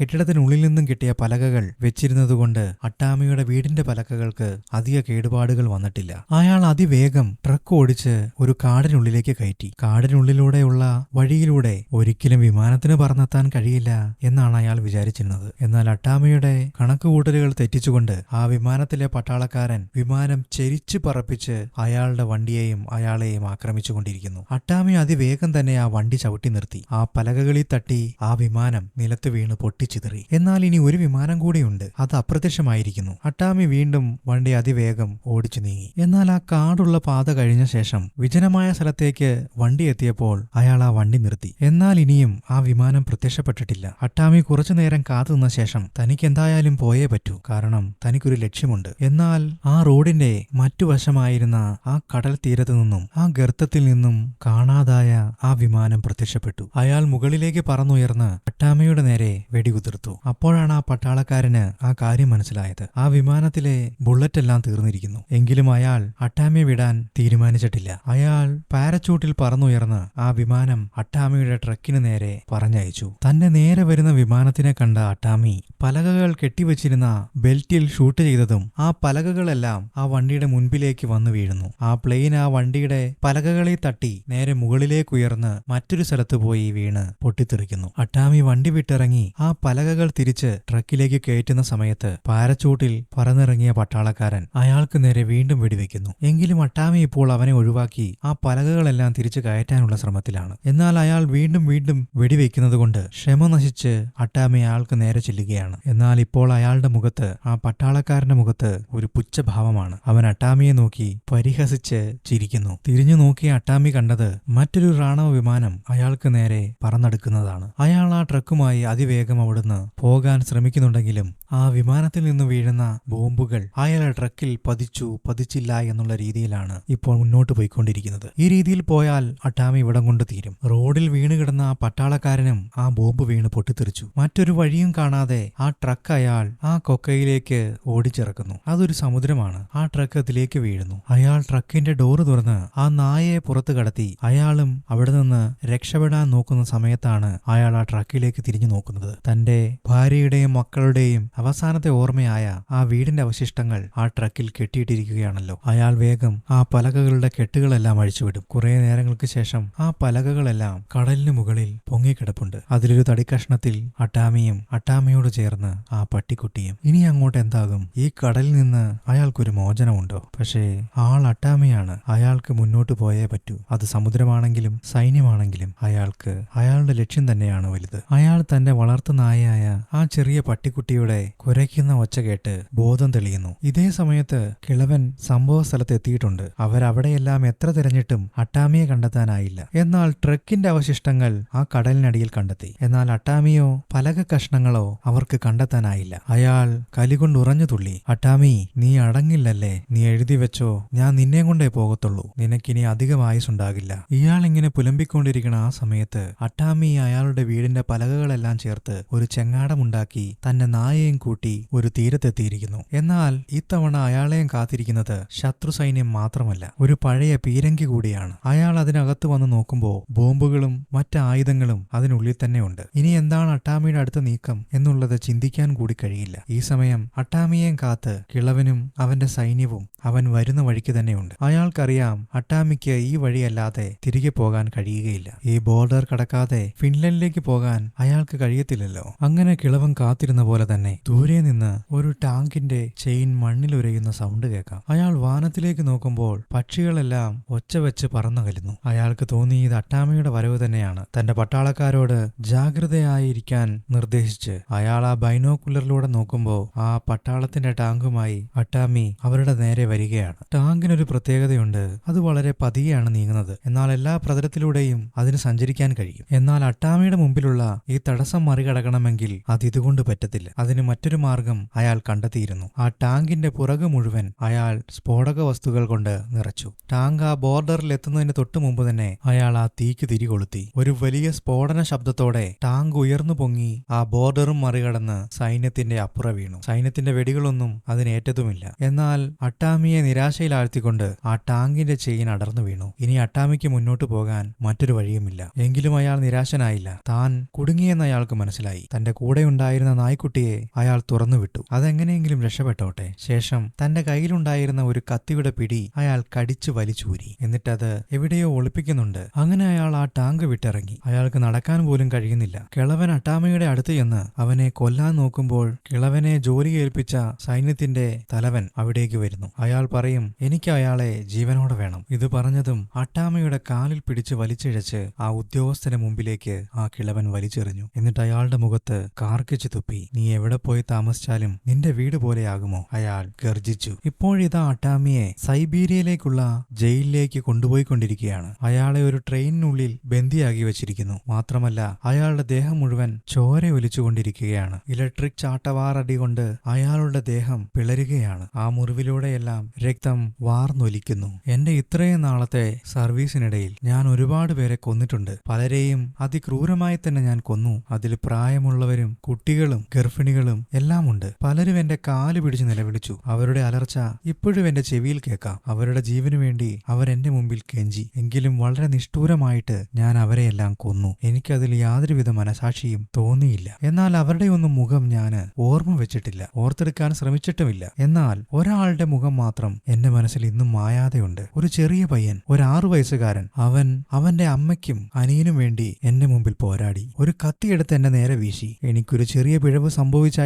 കെട്ടിടത്തിനുള്ളിൽ നിന്നും കിട്ടിയ പലകകൾ വെച്ചിരുന്നതുകൊണ്ട് അട്ടാമിയുടെ വീടിന്റെ പലകകൾക്ക് അധിക കേടുപാടുകൾ വന്നിട്ടില്ല. അയാൾ അതിവേഗം ട്രക്ക് ഓടിച്ച് ഒരു കാടിനുള്ളിലേക്ക് കയറ്റി. കാടിനുള്ളിലൂടെയുള്ള വഴിയിലൂടെ ഒരിക്കലും വിമാനത്തിന് പറന്നെത്താൻ കഴിയില്ല എന്നാണ് അയാൾ വിചാരിച്ചിരുന്നത്. എന്നാൽ അട്ടാമയുടെ കണക്കുകൂട്ടലുകൾ തെറ്റിച്ചുകൊണ്ട് ആ വിമാനത്തിലെ പട്ടാളക്കാരൻ വിമാനം ചെരിച്ചു പറപ്പിച്ച് അയാളുടെ വണ്ടിയെയും അയാളെയും ആക്രമിച്ചുകൊണ്ടിരിക്കുന്നു. അട്ടാമി അതിവേഗം തന്നെ ആ വണ്ടി ചവിട്ടി നിർത്തി. ആ പലകകളിൽ തട്ടി ആ വിമാനം നിലത്ത് വീണ് പൊട്ടിച്ചിതറി. എന്നാൽ ഇനി ഒരു വിമാനം കൂടിയുണ്ട്. അത് അപ്രത്യക്ഷമായിരിക്കുന്നു. അട്ടാമി വീണ്ടും വണ്ടി അതിവേഗം ഓടിച്ചു നീങ്ങി. എന്നാൽ ആ കാടുള്ള പാത കഴിഞ്ഞ ശേഷം വിജനമായ സ്ഥലത്തേക്ക് വണ്ടി എത്തിയപ്പോൾ അയാൾ ആ വണ്ടി നിർത്തി. എന്നാൽ ഇനിയും ആ വിമാനം പ്രത്യക്ഷപ്പെട്ടിട്ടില്ല. അട്ടാമി കുറച്ചു നേരം കാത്തുനിന്ന ശേഷം തനിക്ക് എന്തായാലും പോയേ പറ്റൂ. കാരണം തനിക്കൊരു ലക്ഷ്യമുണ്ട്. എന്നാൽ ആ റോഡിന്റെ മറ്റു വശമായിരുന്ന ആ കടൽ തീരത്തു നിന്നും ആ ഗർത്തത്തിൽ നിന്നും കാണാതായ ആ വിമാനം പ്രത്യക്ഷപ്പെട്ടു. അയാൾ മുകളിലേക്ക് പറന്നുയർന്ന് പട്ടാമയുടെ നേരെ വെടികുതിർത്തു അപ്പോഴാണ് ആ പട്ടാളക്കാരന് ആ കാര്യം മനസ്സിലായത്. ആ വിമാനത്തിലെ ബുള്ളറ്റ് എല്ലാം തീർന്നിരിക്കുന്നു. എങ്കിലും അയാൾ അട്ടാമയെ വിടാൻ തീരുമാനിച്ചിട്ടില്ല. അയാൾ പാരച്ചൂട്ടിൽ പറന്നുയർന്ന് ആ വിമാനം അട്ടാമയുടെ ട്രക്കിന് നേരെ പറഞ്ഞയച്ചു. തന്നെ നേരെ വരുന്ന വിമാനത്തിനെ കണ്ട അട്ടാമി പലകകൾ കെട്ടിവച്ചിരുന്ന ബെൽറ്റിൽ ഷൂട്ട് ചെയ്തതും ആ പലകകളെല്ലാം ആ വണ്ടിയുടെ മുൻപിലേക്ക് വന്നു വീഴുന്നു. ആ പ്ലെയിൻ ആ വണ്ടിയുടെ പലകകളിൽ തട്ടി നേരെ മുകളിലേക്ക് ഉയർന്ന് മറ്റൊരു സ്ഥലത്ത് പോയി വീണ് പൊട്ടിത്തെറിക്കുന്നു. അട്ടാമി വണ്ടി വിട്ടിറങ്ങി ആ പലകകൾ തിരിച്ച് ട്രക്കിലേക്ക് കയറ്റുന്ന സമയത്ത് പാരച്ചൂട്ടിൽ പറന്നിറങ്ങിയ പട്ടാളക്കാരൻ അയാൾക്ക് നേരെ വീണ്ടും വെടിവെക്കുന്നു. എങ്കിലും അട്ടാമി ഇപ്പോൾ അവനെ ഒഴിവാക്കി ആ പലകകളെല്ലാം തിരിച്ചു കയറ്റാനുള്ള ശ്രമത്തിലാണ്. എന്നാൽ അയാൾ വീണ്ടും വീണ്ടും വെടിവെക്കുന്നത് കൊണ്ട് ക്ഷമ നശിച്ച് അട്ടാമി അയാൾക്ക് നേരെ ചെല്ലുകയാണ്. എന്നാൽ ഇപ്പോൾ അയാളുടെ മുഖത്ത് ആ പട്ടാളക്കാരന്റെ മുഖത്ത് ഒരു പുച്ഛഭാവമാണ്. അവൻ അട്ടാമിയെ നോക്കി പരിഹസിച്ച് ചിരിക്കുന്നു. തിരിഞ്ഞു നോക്കിയ അട്ടാമി കണ്ടത് മറ്റൊരു റാണവ വിമാനം അയാൾക്ക് നേരെ പറന്നെടുക്കുന്നതാണ്. അയാൾ ആ ട്രക്കുമായി അതിവേഗം അവിടുന്ന് പോകാൻ ശ്രമിക്കുന്നുണ്ടെങ്കിലും ആ വിമാനത്തിൽ നിന്ന് വീഴുന്ന ബോംബുകൾ അയാളുടെ ട്രക്കിൽ പതിച്ചു പതിച്ചില്ല എന്നുള്ള രീതിയിലാണ് ഇപ്പോൾ മുന്നോട്ട് പോയിക്കൊണ്ടിരിക്കുന്നത്. ഈ രീതിയിൽ പോയാൽ അട്ടാമി ഇവിടം കൊണ്ട് തീരും. റോഡിൽ വീണ് കിടന്ന ആ പട്ടാളക്കാരനും ആ ബോംബ് വീണ് പൊട്ടിത്തെറിച്ചു. മറ്റൊരു വഴിയും കാണാതെ ആ ട്രക്ക് അയാൾ ആ കൊക്കയിലേക്ക് ഓടിച്ചിറക്കുന്നു. അതൊരു സമുദ്രമാണ്. ആ ട്രക്ക് അതിലേക്ക് വീഴുന്നു. അയാൾ ട്രക്കിന്റെ ഡോറ് തുറന്ന് ആ നായയെ പുറത്തു കടത്തി അയാളും അവിടെ നിന്ന് രക്ഷപ്പെടാൻ നോക്കുന്ന സമയത്താണ് അയാൾ ആ ട്രക്കിലേക്ക് തിരിഞ്ഞു നോക്കുന്നത്. തന്റെ ഭാര്യയുടെയും മക്കളുടെയും അവസാനത്തെ ഓർമ്മയായ ആ വീടിന്റെ അവശിഷ്ടങ്ങൾ ആ ട്രക്കിൽ കെട്ടിയിട്ടിരിക്കുകയാണല്ലോ. അയാൾ വേഗം ആ പലകകളുടെ കെട്ടുകളെല്ലാം അഴിച്ചുവിടും. കുറെ നേരങ്ങൾക്ക് ശേഷം ആ പലകകളെല്ലാം കടലിന് മുകളിൽ പൊങ്ങിക്കിടപ്പുണ്ട്. അതിലൊരു തടിക്കഷ്ണത്തിൽ അട്ടാമിയും അട്ടാമിയോട് ചേർന്ന് ആ പട്ടിക്കുട്ടിയും. ഇനി അങ്ങോട്ട് എന്താകും? ഈ കടലിൽ നിന്ന് അയാൾക്കൊരു മോചനമുണ്ടോ? പക്ഷേ ആൾ അട്ടാമിയാണ്. അയാൾക്ക് മുന്നോട്ട് പോയേ പറ്റൂ. അത് സമുദ്രമാണെങ്കിലും സൈന്യമാണെങ്കിലും അയാൾക്ക് അയാളുടെ ലക്ഷ്യം തന്നെയാണ് വലുത്. അയാൾ തന്റെ വളർത്തു നായയായ ആ ചെറിയ പട്ടിക്കുട്ടിയുടെ കുരയ്ക്കുന്ന ഒച്ച കേട്ട് ബോധം തെളിയുന്നു. ഇതേ സമയത്ത് കിളവൻ സംഭവ സ്ഥലത്ത് എത്തിയിട്ടുണ്ട്. അവരവിടെയെല്ലാം എത്ര തിരഞ്ഞിട്ടും അട്ടാമിയെ കണ്ടെത്താനായില്ല. എന്നാൽ ട്രക്കിന്റെ അവശിഷ്ടങ്ങൾ ആ കടലിനടിയിൽ കണ്ടെത്തി. എന്നാൽ അട്ടാമിയോ പലക കഷ്ണങ്ങളോ അവർക്ക് കണ്ടെത്താനായില്ല. അയാൾ കലികൊണ്ട് ഉറഞ്ഞു തുള്ളി. അട്ടാമി നീ അടങ്ങില്ലല്ലേ? നീ എഴുതി വെച്ചോ. ഞാൻ നിന്നെ കൊണ്ടേ പോകത്തുള്ളൂ. നിനക്കിനി അധികം ആയുസുണ്ടാകില്ല. ഇയാൾ ഇങ്ങനെ പുലമ്പിക്കൊണ്ടിരിക്കുന്ന ആ സമയത്ത് അട്ടാമി അയാളുടെ വീടിന്റെ പലകകളെല്ലാം ചേർത്ത് ഒരു ചെങ്ങാടമുണ്ടാക്കി തന്റെ നായയും കൂട്ടി ഒരു തീരത്തെത്തിയിരിക്കുന്നു. എന്നാൽ ഇത്തവണ അയാളെയും കാത്തിരിക്കുന്നത് ശത്രു സൈന്യം മാത്രമല്ല ഒരു പഴയ പീരങ്കി കൂടിയാണ്. അയാൾ അതിനകത്ത് വന്ന് നോക്കുമ്പോൾ ബോംബുകളും മറ്റ് ആയുധങ്ങളും അതിനുള്ളിൽ തന്നെ ഉണ്ട്. ഇനി എന്താണ് അട്ടാമിയുടെ അടുത്ത നീക്കം എന്നുള്ളത് ചിന്തിക്കാൻ കൂടി കഴിയില്ല. ഈ സമയം അട്ടാമിയെയും കാത്ത് കിളവനും അവന്റെ സൈന്യവും അവൻ വരുന്ന വഴിക്ക് തന്നെയുണ്ട്. അയാൾക്കറിയാം അട്ടാമിക്ക് ഈ വഴിയല്ലാതെ തിരികെ പോകാൻ കഴിയുകയില്ല. ഈ ബോർഡർ കടക്കാതെ ഫിൻലൻഡിലേക്ക് പോകാൻ അയാൾക്ക് കഴിയത്തില്ലല്ലോ. അങ്ങനെ കിളവൻ കാത്തിരുന്ന പോലെ തന്നെ ദൂരെ നിന്ന് ഒരു ടാങ്കിന്റെ ചെയിൻ മണ്ണിൽ ഉരയുന്ന സൗണ്ട് കേൾക്കാം. അയാൾ വാനത്തിലേക്ക് നോക്കുമ്പോൾ പക്ഷികളെല്ലാം ഒച്ച വെച്ച് പറന്നകലുന്നു അയാൾക്ക് തോന്നി ഇത് അട്ടാമയുടെ വരവ് തന്നെയാണ്. തന്റെ പട്ടാളക്കാരോട് ജാഗ്രതയായിരിക്കാൻ നിർദ്ദേശിച്ച് അയാൾ ആ ബൈനോക്കുലറിലൂടെ നോക്കുമ്പോൾ ആ പട്ടാളത്തിന്റെ ടാങ്കുമായി അട്ടാമി അവരുടെ നേരെ വരികയാണ്. ടാങ്കിനൊരു പ്രത്യേകതയുണ്ട്. അത് വളരെ പതിയാണ് നീങ്ങുന്നത്. എന്നാൽ എല്ലാ പ്രതലത്തിലൂടെയും അതിന് സഞ്ചരിക്കാൻ കഴിയും. എന്നാൽ അട്ടാമിയുടെ മുമ്പിലുള്ള ഈ തടസ്സം മറികടക്കണമെങ്കിൽ അത് ഇതുകൊണ്ട് പറ്റത്തില്ല. അതിന് മറ്റൊരു മാർഗം അയാൾ കണ്ടെത്തിയിരുന്നു. ആ ടാങ്കിന്റെ പുറകു മുഴുവൻ അയാൾ സ്ഫോടക വസ്തുക്കൾ കൊണ്ട് നിറച്ചു. ടാങ്ക് ആ ബോർഡറിൽ എത്തുന്നതിന് തൊട്ടു മുമ്പ് തന്നെ അയാൾ ആ തീക്ക് തിരികൊളുത്തി ഒരു വലിയ സ്ഫോടന ശബ്ദത്തോടെ ടാങ്ക് ഉയർന്നു പൊങ്ങി ആ ബോർഡറും മറികടന്ന് സൈന്യത്തിന്റെ അപ്പുറ വീണു. സൈന്യത്തിന്റെ വെടികളൊന്നും അതിനേറ്റതുമില്ല എന്നാൽ അട്ടാമി അട്ടാമിയെ നിരാശയിലാഴ്ത്തിക്കൊണ്ട് ആ ടാങ്കിന്റെ ചെയിൻ അടർന്നു വീണു. ഇനി അട്ടാമിക്ക് മുന്നോട്ട് പോകാൻ മറ്റൊരു വഴിയുമില്ല. എങ്കിലും അയാൾ നിരാശനായില്ല. താൻ കുടുങ്ങിയെന്ന് അയാൾക്ക് മനസ്സിലായി. തന്റെ കൂടെ ഉണ്ടായിരുന്ന നായ്ക്കുട്ടിയെ അയാൾ തുറന്നുവിട്ടു അതെങ്ങനെയെങ്കിലും രക്ഷപ്പെട്ടോട്ടെ. ശേഷം തന്റെ കയ്യിലുണ്ടായിരുന്ന ഒരു കത്തിയുടെ പിടി അയാൾ കടിച്ചു വലിച്ചൂരി. എന്നിട്ടത് എവിടെയോ ഒളിപ്പിക്കുന്നുണ്ട്. അങ്ങനെ അയാൾ ആ ടാങ്ക് വിട്ടിറങ്ങി. അയാൾക്ക് നടക്കാൻ പോലും കഴിയുന്നില്ല. കിളവൻ അട്ടാമയുടെ അടുത്ത് ചെന്ന് അവനെ കൊല്ലാൻ നോക്കുമ്പോൾ കിളവനെ ജോലി ഏൽപ്പിച്ച സൈന്യത്തിന്റെ തലവൻ അവിടേക്ക് വരുന്നു. അയാൾ പറയും എനിക്ക് അയാളെ ജീവനോടെ വേണം. ഇത് പറഞ്ഞതും അട്ടാമയുടെ കാലിൽ പിടിച്ച് വലിച്ചിഴച്ച് ആ ഉദ്യോഗസ്ഥന്റെ മുമ്പിലേക്ക് ആ കിളവൻ വലിച്ചെറിഞ്ഞു. എന്നിട്ട് അയാളുടെ മുഖത്ത് കാർക്കിച്ച് തുപ്പി. നീ എവിടെ പോയി താമസിച്ചാലും നിന്റെ വീട് പോലെയാകുമോ? അയാൾ ഗർജിച്ചു ഇപ്പോഴിതാ അട്ടാമിയെ സൈബീരിയയിലേക്കുള്ള ജയിലിലേക്ക് കൊണ്ടുപോയിക്കൊണ്ടിരിക്കുകയാണ്. അയാളെ ഒരു ട്രെയിനിനുള്ളിൽ ബന്ദിയാക്കി വെച്ചിരിക്കുന്നു. മാത്രമല്ല അയാളുടെ ദേഹം മുഴുവൻ ചോര ഒലിച്ചുകൊണ്ടിരിക്കുകയാണ്. ഇലക്ട്രിക് ചാട്ടവാറടി കൊണ്ട് അയാളുടെ ദേഹം പിളരുകയാണ്. ആ മുറിവിലൂടെയെല്ലാം രക്തം വാർന്നൊലിക്കുന്നു. എന്റെ ഇത്രയും നാളത്തെ സർവീസിനിടയിൽ ഞാൻ ഒരുപാട് പേരെ കൊന്നിട്ടുണ്ട്. പലരെയും അതിക്രൂരമായി തന്നെ ഞാൻ കൊന്നു. അതിൽ പ്രായമുള്ളവരും കുട്ടികളും ഗർഭിണികളും എല്ലാം ഉണ്ട് പലരും എന്റെ കാൽ പിടിച്ച് നിലവിളിച്ചു. അവരുടെ അലർച്ച ഇപ്പോഴും എന്റെ ചെവിയിൽ കേൾക്കാം. അവരുടെ ജീവനു വേണ്ടി അവരെന്റെ മുമ്പിൽ കെഞ്ചി. എങ്കിലും വളരെ നിഷ്ഠൂരമായിട്ട് ഞാൻ അവരെയെല്ലാം കൊന്നു. എനിക്കതിൽ യാതൊരുവിധ മനസാക്ഷിയും തോന്നിയില്ല. എന്നാൽ അവരുടെ ഒന്നും മുഖം ഞാൻ ഓർമ്മ വെച്ചിട്ടില്ല. ഓർത്തെടുക്കാൻ ശ്രമിച്ചിട്ടുമില്ല. എന്നാൽ ഒരാളുടെ മുഖം മാത്രം എന്റെ മനസ്സിൽ ഇന്നും മായാതെയുണ്ട്. ഒരു ചെറിയ പയ്യൻ ഒരു ആറു വയസ്സുകാരൻ അവൻ അവന്റെ അമ്മയ്ക്കും അനിയനും വേണ്ടി എന്റെ മുമ്പിൽ പോരാടി. ഒരു കത്തിയെടുത്ത് എന്നെ നേരെ വീശി. എനിക്കൊരു ചെറിയ പിഴവ്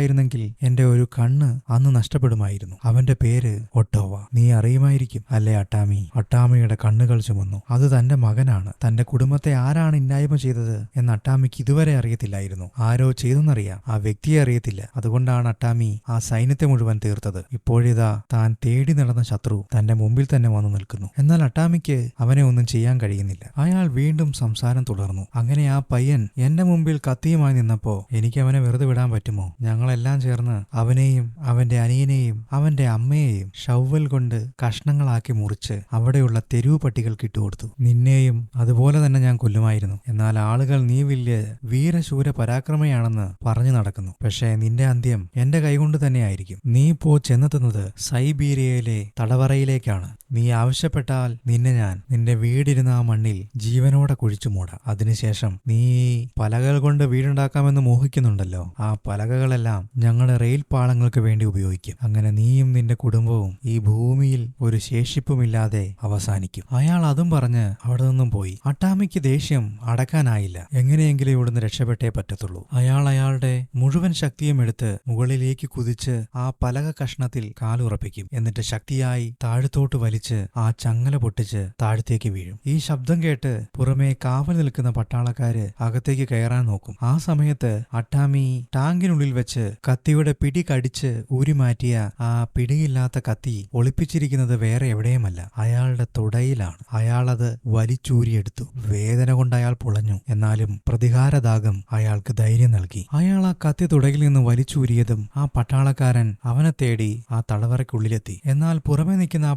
സംഭവിച്ചായിരുന്നെങ്കിൽ എന്റെ ഒരു കണ്ണ് അന്ന് നഷ്ടപ്പെടുമായിരുന്നു. അവന്റെ പേര് ഒട്ടോവ. നീ അറിയുമായിരിക്കും. അല്ലേ അട്ടാമി? അട്ടാമിയുടെ കണ്ണുകൾ ചുമന്നു. അത് തന്റെ മകനാണ്. തന്റെ കുടുംബത്തെ ആരാണ് ഇന്നായ്മ ചെയ്തത് എന്ന് അട്ടാമിക്ക് ഇതുവരെ അറിയത്തില്ലായിരുന്നു. ആരോ ചെയ്തെന്നറിയാം. ആ വ്യക്തിയെ അറിയത്തില്ല. അതുകൊണ്ടാണ് അട്ടാമി ആ സൈന്യത്തെ മുഴുവൻ തീർത്തത്. ഇപ്പോഴിതാ താൻ തേടി നടന്ന ശത്രു തന്റെ മുമ്പിൽ തന്നെ വന്നു നിൽക്കുന്നു. എന്നാൽ അട്ടാമിക്ക് അവനെ ഒന്നും ചെയ്യാൻ കഴിയുന്നില്ല. അയാൾ വീണ്ടും സംസാരം തുടർന്നു. അങ്ങനെ ആ പയ്യൻ എന്റെ മുമ്പിൽ കത്തിയുമായി നിന്നപ്പോ എനിക്ക് അവനെ വെറുതെ വിടാൻ പറ്റുമോ? ഞങ്ങളെല്ലാം ചേർന്ന് അവനെയും അവന്റെ അനിയനെയും അവന്റെ അമ്മയെയും ഷൗവൽ കൊണ്ട് കഷ്ണങ്ങളാക്കി മുറിച്ച് അവിടെയുള്ള തെരുവ് പട്ടികൾക്ക് ഇട്ടുകൊടുത്തു നിന്നെയും അതുപോലെ തന്നെ ഞാൻ കൊല്ലുമായിരുന്നു. എന്നാൽ ആളുകൾ നീ വലിയ വീരശൂര പരാക്രമയാണെന്ന് പറഞ്ഞു നടക്കുന്നു. പക്ഷേ നിന്റെ അന്ത്യം എന്റെ കൈകൊണ്ട് തന്നെയായിരിക്കും നീ പോ ചെന്നെത്തുന്നത് സൈബീരിയയിലെ തടവറയിലേക്കാണ്. നീ ആവശ്യപ്പെട്ടാൽ നിന്നെ ഞാൻ നിന്റെ വീടിരുന്ന ആ മണ്ണിൽ ജീവനോടെ കുഴിച്ചു മൂടാം. അതിനുശേഷം നീ പലകൾ കൊണ്ട് വീടുണ്ടാക്കാമെന്ന് മോഹിക്കുന്നുണ്ടല്ലോ. ആ പലകകളെല്ലാം ഞങ്ങളുടെ റെയിൽ പാളങ്ങൾക്ക് വേണ്ടി ഉപയോഗിക്കും. അങ്ങനെ നീയും നിന്റെ കുടുംബവും ഈ ഭൂമിയിൽ ഒരു ശേഷിപ്പുമില്ലാതെ അവസാനിക്കും. അയാൾ അതും പറഞ്ഞ് അവിടെ നിന്നും പോയി. അട്ടാമിക്ക് ദേഷ്യം അടക്കാനായില്ല. എങ്ങനെയെങ്കിലും ഇവിടുന്ന് രക്ഷപ്പെട്ടേ പറ്റത്തുള്ളൂ. അയാൾ അയാളുടെ മുഴുവൻ ശക്തിയും എടുത്ത് മുകളിലേക്ക് കുതിച്ച് ആ പലക കഷ്ണത്തിൽ കാലുറപ്പിക്കും. എന്നിട്ട് ശക്തിയായി താഴത്തോട്ട് വലിച്ച് ആ ചങ്ങല പൊട്ടിച്ച് താഴത്തേക്ക് വീഴും. ഈ ശബ്ദം കേട്ട് പുറമേ കാവൽ നിൽക്കുന്ന പട്ടാളക്കാര് അകത്തേക്ക് കയറാൻ നോക്കും. ആ സമയത്ത് അട്ടാമി ടാങ്കിനുള്ളിൽ വെച്ച് കത്തിയുടെ പിടി കടിച്ച് ഊരിമാറ്റിയ ആ പിടിയില്ലാത്ത കത്തി ഒളിപ്പിച്ചിരിക്കുന്നത് വേറെ എവിടെയുമല്ല. അയാളുടെ തുടയിലാണ്. അയാളത് വലിച്ചൂരിയെടുത്തു. വേദന കൊണ്ട് അയാൾ പുളഞ്ഞു. എന്നാലും പ്രതികാരദാഗം അയാൾക്ക് ധൈര്യം നൽകി. അയാൾ ആ കത്തി തുടയിൽ നിന്ന് വലിച്ചൂരിയതും ആ പട്ടാളക്കാരൻ അവനെ തേടി ആ തടവറയ്ക്കുള്ളിലെത്തി. എന്നാൽ പുറമെ നിൽക്കുന്ന ആ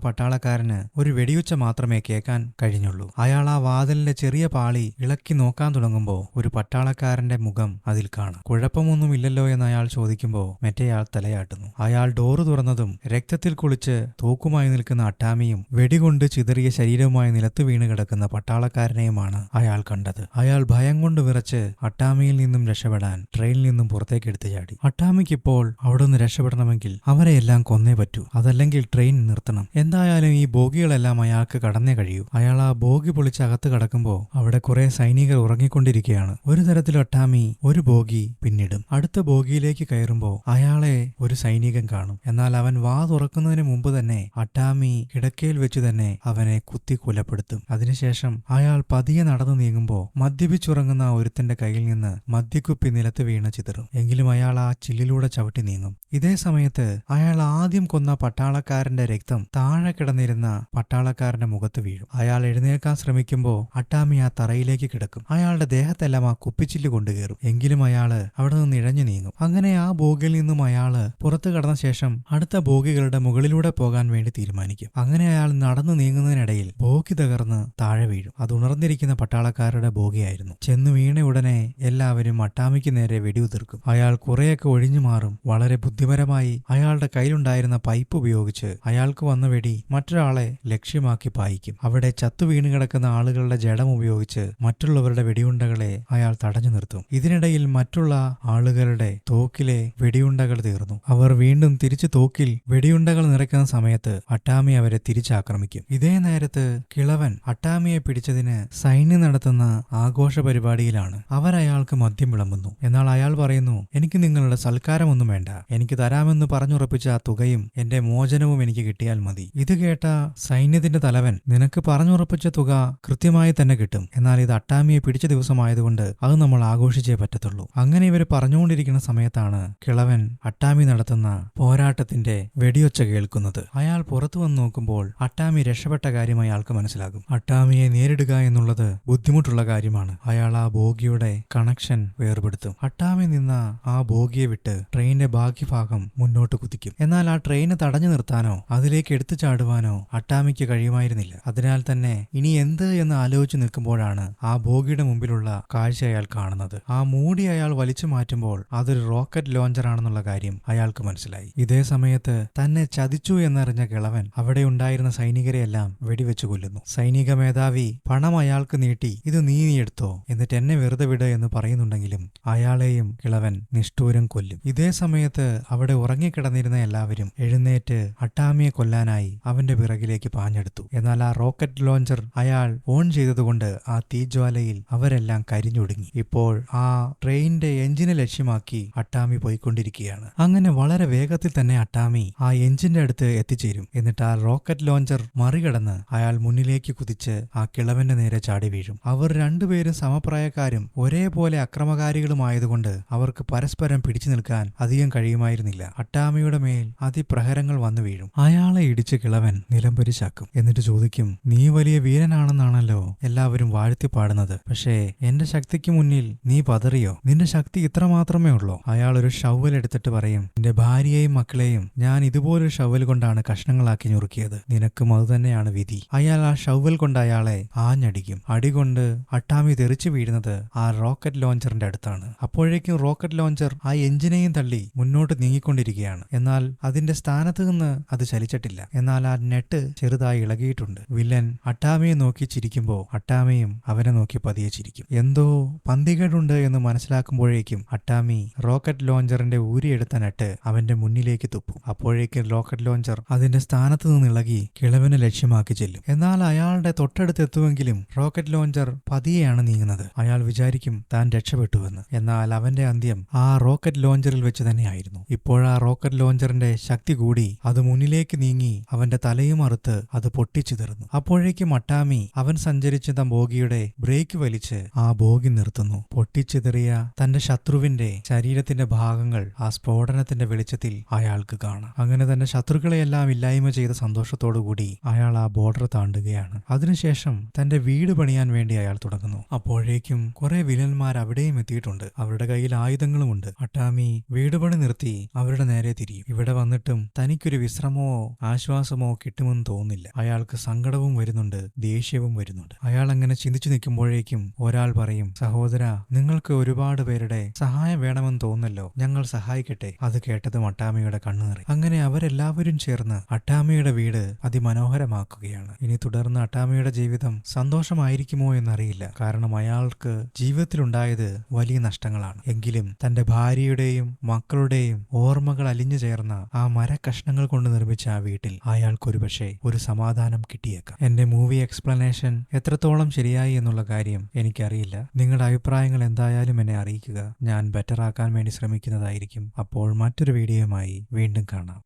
പട്ടാളക്കാരന് ഒരു വെടിയുച്ച മാത്രമേ കേൾക്കാൻ കഴിഞ്ഞുള്ളൂ. അയാൾ ആ വാതിലിന്റെ ചെറിയ പാളി ഇളക്കി നോക്കാൻ തുടങ്ങുമ്പോൾ ഒരു പട്ടാളക്കാരന്റെ മുഖം അതിൽ കാണാം. കുഴപ്പമൊന്നുമില്ലല്ലോ എന്ന് അയാൾ ചോദിക്കുമ്പോൾ മറ്റേയാൾ തലയാട്ടുന്നു. അയാൾ ഡോറ് തുറന്നതും രക്തത്തിൽ കുളിച്ച് തോക്കുമായി നിൽക്കുന്ന അട്ടാമിയും വെടികൊണ്ട് ചിതറിയ ശരീരവുമായി നിലത്ത് വീണ് കിടക്കുന്ന പട്ടാളക്കാരനെയുമാണ് അയാൾ കണ്ടത്. അയാൾ ഭയം കൊണ്ട് വിറച്ച് അട്ടാമിയിൽ നിന്നും രക്ഷപ്പെടാൻ ട്രെയിനിൽ നിന്നും പുറത്തേക്ക് എടുത്തു ചാടി. അട്ടാമിക്കിപ്പോൾ അവിടെ നിന്ന് രക്ഷപ്പെടണമെങ്കിൽ അവരെയെല്ലാം കൊന്നേ പറ്റൂ. അതല്ലെങ്കിൽ ട്രെയിൻ നിർത്തണം. എന്തായാലും ഈ ബോഗികളെല്ലാം അയാൾക്ക് കടന്നേ കഴിയൂ. അയാൾ ആ ബോഗി പൊളിച്ച് അകത്ത് കടക്കുമ്പോൾ അവിടെ കുറെ സൈനികർ ഉറങ്ങിക്കൊണ്ടിരിക്കുകയാണ്. ഒരു തരത്തിൽ ഒട്ടാമി ഒരു ബോഗി പിന്നിടും. അടുത്ത ബോഗിയിലേക്ക് കയറുമ്പോൾ അയാളെ ഒരു സൈനികൻ കാണും. എന്നാൽ അവൻ വാ തുറക്കുന്നതിന് മുമ്പ് തന്നെ അട്ടാമി കിടക്കയിൽ വെച്ച് തന്നെ അവനെ കുത്തി കൊലപ്പെടുത്തും. അതിനുശേഷം അയാൾ പതിയെ നടന്നു നീങ്ങുമ്പോൾ മദ്യപിച്ചുറങ്ങുന്ന ഒരുത്തന്റെ കയ്യിൽ നിന്ന് മദ്യക്കുപ്പി നിലത്ത് വീണ ചിതറും. എങ്കിലും അയാൾ ആ ചില്ലിലൂടെ ചവിട്ടി നീങ്ങും. ഇതേ സമയത്ത് അയാൾ ആദ്യം കൊന്ന പട്ടാളക്കാരന്റെ രക്തം താഴെ കിടന്നിരുന്ന കിടന്നിരുന്ന പട്ടാളക്കാരന്റെ മുഖത്ത് വീഴും. അയാൾ എഴുന്നേൽക്കാൻ ശ്രമിക്കുമ്പോൾ അട്ടാമി ആ തറയിലേക്ക് കിടക്കും. അയാളുടെ ദേഹത്തെല്ലാം ആ കുപ്പിച്ചില്ല് കൊണ്ടുകയറും എങ്കിലും അയാൾ അവിടെ നിന്ന് ഇഴഞ്ഞു നീങ്ങും. അങ്ങനെ ആ ബോഗിൽ നിന്നും അയാൾ പുറത്തു കടന്ന ശേഷം അടുത്ത ബോഗികളുടെ മുകളിലൂടെ പോകാൻ വേണ്ടി തീരുമാനിക്കും. അങ്ങനെ അയാൾ നടന്നു നീങ്ങുന്നതിനിടയിൽ ബോഗി തകർന്ന് താഴെ വീഴും. അത് ഉണർന്നിരിക്കുന്ന പട്ടാളക്കാരുടെ ബോഗിയായിരുന്നു ചെന്ന് വീണ ഉടനെ എല്ലാവരും അട്ടാമിക്ക് നേരെ വെടിയുതിർക്കും. അയാൾ കുറെയൊക്കെ ഒഴിഞ്ഞു മാറും. വളരെ ബുദ്ധിപരമായി അയാളുടെ കയ്യിലുണ്ടായിരുന്ന പൈപ്പ് ഉപയോഗിച്ച് അയാൾക്ക് വന്ന വെടി മറ്റൊരാളെ ലക്ഷ്യമാക്കി പായിക്കും. അവിടെ ചത്തു വീണ് കിടക്കുന്ന ആളുകളുടെ ജഡം ഉപയോഗിച്ച് മറ്റുള്ളവരുടെ വെടിയുണ്ടകളെ അയാൾ തടഞ്ഞു നിർത്തും. ഇതിനിടയിൽ മറ്റുള്ള ആളുകളുടെ തോക്കിലെ വെടിയുണ്ടകൾ തീർന്നു. അവർ വീണ്ടും തിരിച്ചു തോക്കിൽ വെടിയുണ്ടകൾ നിറയ്ക്കുന്ന സമയത്ത് അട്ടാമി അവരെ തിരിച്ചാക്രമിക്കും. ഇതേ നേരത്ത് കിളവൻ അട്ടാമിയെ പിടിച്ചതിന് സൈന്യം നടത്തുന്ന ആഘോഷ പരിപാടിയിലാണ്. അവരയാൾക്ക് മദ്യം വിളമ്പുന്നു. എന്നാൽ അയാൾ പറയുന്നു എനിക്ക് നിങ്ങളുടെ സൽക്കാരമൊന്നും വേണ്ട. എനിക്ക് തരാമെന്ന് പറഞ്ഞുറപ്പിച്ച ആ തുകയും എന്റെ മോചനവും എനിക്ക് കിട്ടിയാൽ മതി. ഇത് കേട്ട സൈന്യത്തിന്റെ തലവൻ നിനക്ക് പറഞ്ഞുറപ്പിച്ച തുക കൃത്യമായി തന്നെ കിട്ടും. എന്നാൽ ഇത് അട്ടാമിയെ പിടിച്ച ദിവസമായതുകൊണ്ട് അത് നമ്മൾ ആഘോഷിച്ചേ പറ്റത്തുള്ളൂ. അങ്ങനെ ഇവർ പറഞ്ഞുകൊണ്ടിരിക്കുന്ന സമയത്താണ് കിളവൻ അട്ടാമി നടത്തുന്ന പോരാട്ടത്തിന്റെ വെടിയൊച്ച കേൾക്കുന്നത്. അയാൾ പുറത്തു വന്ന് നോക്കുമ്പോൾ അട്ടാമി രക്ഷപ്പെട്ട കാര്യം അയാൾക്ക് മനസ്സിലാകും. അട്ടാമിയെ നേരിടുക എന്നുള്ളത് ബുദ്ധിമുട്ടുള്ള കാര്യമാണ്. അയാൾ ആ ബോഗിയുടെ കണക്ഷൻ വേർപെടുത്തും. അട്ടാമി നിന്ന ആ ബോഗിയെ വിട്ട് ട്രെയിനിന്റെ ബാക്കി ഭാഗം മുന്നോട്ട് കുതിക്കും. എന്നാൽ ആ ട്രെയിന് തടഞ്ഞു നിർത്താനോ അതിലേക്ക് എടുത്തു ചാടുവാനോ അട്ടാമിക്ക് കഴിയുമായിരുന്നില്ല. അതിനാൽ തന്നെ ഇനി എന്ത് എന്ന് ആലോചിച്ച് നിൽക്കുമ്പോഴാണ് ആ ബോഗിയുടെ മുമ്പിലുള്ള കാഴ്ച അയാൾ കാണുന്നത്. ആ മൂടി അയാൾ വലിച്ചു മാറ്റുമ്പോൾ അതൊരു റോക്കറ്റ് ലോഞ്ചർ ആണെന്നുള്ള കാര്യം അയാൾക്ക് മനസ്സിലായി. ഇതേ സമയത്ത് തന്നെ ചതിച്ചു എന്നറിഞ്ഞ കിളവൻ അവിടെ ഉണ്ടായിരുന്ന സൈനികരെയെല്ലാം വെടിവെച്ചു കൊല്ലുന്നു. സൈനിക മേധാവി പണം അയാൾക്ക് നീട്ടി ഇത് നീ നീ എടുത്തോ? എന്നിട്ട് എന്നെ വെറുതെ വിട എന്ന് പറയുന്നുണ്ടെങ്കിലും അയാളെയും കിളവൻ നിഷ്ഠൂരം കൊല്ലും. ഇതേ സമയത്ത് അവിടെ ഉറങ്ങിക്കിടന്നിരുന്ന എല്ലാവരും എഴുന്നേറ്റ് അട്ടാമിയെ കൊല്ലാനായി അവന്റെ പിറകിലേക്ക് പാഞ്ഞെടുത്തു. എന്നാൽ ആ റോക്കറ്റ് ലോഞ്ചർ അയാൾ ഓൺ ചെയ്തതുകൊണ്ട് ആ തീജ്വാലയിൽ അവരെല്ലാം കരിഞ്ഞൊടുങ്ങി. ഇപ്പോൾ ആ ട്രെയിനിന്റെ എഞ്ചിനെ ലക്ഷ്യമാക്കി അട്ടാമി പോയിക്കൊണ്ടിരിക്കുകയാണ്. അങ്ങനെ വളരെ വേഗത്തിൽ തന്നെ അട്ടാമി ആ എഞ്ചിന്റെ അടുത്ത് എത്തിച്ചേരും. എന്നിട്ട് ആ റോക്കറ്റ് ലോഞ്ചർ മറികടന്ന് അയാൾ മുന്നിലേക്ക് കുതിച്ച് ആ കിളവന്റെ നേരെ ചാടി വീഴും. അവർ രണ്ടുപേരും സമപ്രായക്കാരും ഒരേപോലെ അക്രമകാരികളുമായതുകൊണ്ട് അവർക്ക് പരസ്പരം പിടിച്ചു നിൽക്കാൻ അധികം കഴിയുമായിരുന്നില്ല. അട്ടാമിയുടെ മേൽ അതിപ്രഹരങ്ങൾ വന്നു വീഴും. അയാളെ ഇടിച്ച് കിളവൻ നിലംപരിശാക്കും. എന്നിട്ട് ചോദിക്കും നീ വലിയ വീരനാണെന്നാണല്ലോ എല്ലാവരും വാഴ്ത്തി പാടുന്നത്. പക്ഷേ എന്റെ ശക്തിക്ക് മുന്നിൽ നീ പതറിയോ? നിന്റെ ശക്തി ഇത്ര മാത്രമേ ഉള്ളൂ. അയാൾ ഒരു ഷവൽ എടുത്തിട്ട് പറയും എന്റെ ഭാര്യയെയും മക്കളെയും ഞാൻ ഇതുപോലൊരു ഷവൽ കൊണ്ടാണ് കഷ്ണങ്ങളാക്കി ഞുറുക്കിയത്. നിനക്കും അതുതന്നെയാണ് വിധി. അയാൾ ആ ഷവൽ കൊണ്ട് അയാളെ ആഞ്ഞടിക്കും. അടികൊണ്ട് അട്ടാമി തെറിച്ചു വീഴുന്നത് ആ റോക്കറ്റ് ലോഞ്ചറിന്റെ അടുത്താണ്. അപ്പോഴേക്കും റോക്കറ്റ് ലോഞ്ചർ ആ എഞ്ചിനെയും തള്ളി മുന്നോട്ട് നീങ്ങിക്കൊണ്ടിരിക്കുകയാണ്. എന്നാൽ അതിന്റെ സ്ഥാനത്ത് നിന്ന് അത് ചലിച്ചിട്ടില്ല. എന്നാൽ ആ നെട്ട് ചെറുതായി ഇളകിയിട്ടുണ്ട്. വില്ലൻ അട്ടാമയെ നോക്കി ചിരിക്കുമ്പോൾ അട്ടാമയും അവനെ നോക്കി പതിയെ ചിരിക്കും. എന്തോ പന്തികേടുണ്ട് എന്ന് മനസ്സിലാക്കുമ്പോഴേക്കും അട്ടാമി റോക്കറ്റ് ലോഞ്ചറിന്റെ ഊരിയെടുത്ത നെട്ട് അവന്റെ മുന്നിലേക്ക് തുപ്പും. അപ്പോഴേക്കും റോക്കറ്റ് ലോഞ്ചർ അതിന്റെ സ്ഥാനത്ത് നിന്ന് ഇളകി കിളവിനെ ലക്ഷ്യമാക്കി ചെല്ലും. എന്നാൽ അയാളുടെ തൊട്ടടുത്ത് എത്തുമെങ്കിലും റോക്കറ്റ് ലോഞ്ചർ പതിയെയാണ് നീങ്ങുന്നത്. അയാൾ വിചാരിക്കും താൻ രക്ഷപ്പെട്ടുവെന്ന്. എന്നാൽ അവന്റെ അന്ത്യം ആ റോക്കറ്റ് ലോഞ്ചറിൽ വെച്ച് തന്നെയായിരുന്നു. ഇപ്പോഴാ റോക്കറ്റ് ലോഞ്ചറിന്റെ ശക്തി കൂടി അത് മുന്നിലേക്ക് നീങ്ങി അവന്റെ തലയും അറുത്ത് അത് പൊട്ടിച്ചിതറുന്നു അപ്പോഴേക്ക് മട്ടാമി അവൻ സഞ്ചരിച്ച ബോഗിയുടെ ബ്രേക്ക് വലിച്ച് ആ ബോഗി നിർത്തുന്നു. പൊട്ടിച്ചിതറിയ തന്റെ ശത്രുവിന്റെ ശരീരത്തിന്റെ ഭാഗങ്ങൾ ആ സ്ഫോടനത്തിന്റെ വെളിച്ചത്തിൽ അയാൾക്ക് കാണാം. അങ്ങനെ തന്നെ ശത്രുക്കളെയെല്ലാം ഇല്ലായ്മ ചെയ്ത സന്തോഷത്തോടുകൂടി അയാൾ ആ ബോർഡർ താണ്ടുകയാണ്. അതിനുശേഷം തന്റെ വീട് പണിയാൻ വേണ്ടി അയാൾ തുടങ്ങുന്നു. അപ്പോഴേക്കും കുറെ വില്ലന്മാർ അവിടെയും എത്തിയിട്ടുണ്ട്. അവരുടെ കയ്യിൽ ആയുധങ്ങളുമുണ്ട് അട്ടാമി വീട് പണി നിർത്തി അവരുടെ നേരെ തിരിയും. ഇവിടെ വന്നിട്ടും തനിക്കൊരു വിശ്രമമോ ആശ്വാസമോ കിട്ടുമെന്ന് തോന്നുന്നില്ല. അയാൾക്ക് സങ്കടവും വരുന്നുണ്ട് ദേഷ്യവും വരുന്നുണ്ട്. അയാൾ അങ്ങനെ ചിന്തിച്ചു നിൽക്കുമ്പോഴേക്കും ഒരാൾ പറയും സഹോദര നിങ്ങൾക്ക് ഒരുപാട് പേരുടെ സഹായം വേണമെന്ന് തോന്നല്ലോ ഞങ്ങൾ സഹായിക്കട്ടെ. അത് കേട്ടതും അട്ടാമിയുടെ കണ്ണു നിറയും. അങ്ങനെ അവരെല്ലാവരും ചേർന്ന് അട്ടാമിയുടെ വീട് അതിമനോഹരമാക്കുകയാണ്. ഇനി തുടർന്ന് അട്ടാമിയുടെ ജീവിതം സന്തോഷമായിരിക്കുമോ എന്നറിയില്ല. കാരണം അയാൾക്ക് ജീവിതത്തിലുണ്ടായത് വലിയ നഷ്ടങ്ങളാണ്. എങ്കിലും തന്റെ ഭാര്യയുടെയും മക്കളുടെയും ഓർമ്മകൾ അലിഞ്ഞു ചേർന്ന ആ മരക്കഷ്ണങ്ങൾ കൊണ്ട് നിർമ്മിച്ച ആ വീട്ടിൽ അയാൾക്കൊരു പക്ഷേ ഒരു സമാധാനം കിട്ടിയേക്കാം. എന്റെ മൂവി എക്സ്പ്ലനേഷൻ എത്രത്തോളം ശരിയായി എന്നുള്ള കാര്യം എനിക്കറിയില്ല. നിങ്ങളുടെ അഭിപ്രായങ്ങൾ എന്തായാലും എന്നെ അറിയിക്കുക. ഞാൻ ബെറ്റർ ആക്കാൻ വേണ്ടി ശ്രമിക്കുന്നതായിരിക്കും. അപ്പോൾ മറ്റൊരു വീഡിയോയുമായി വീണ്ടും കാണാം.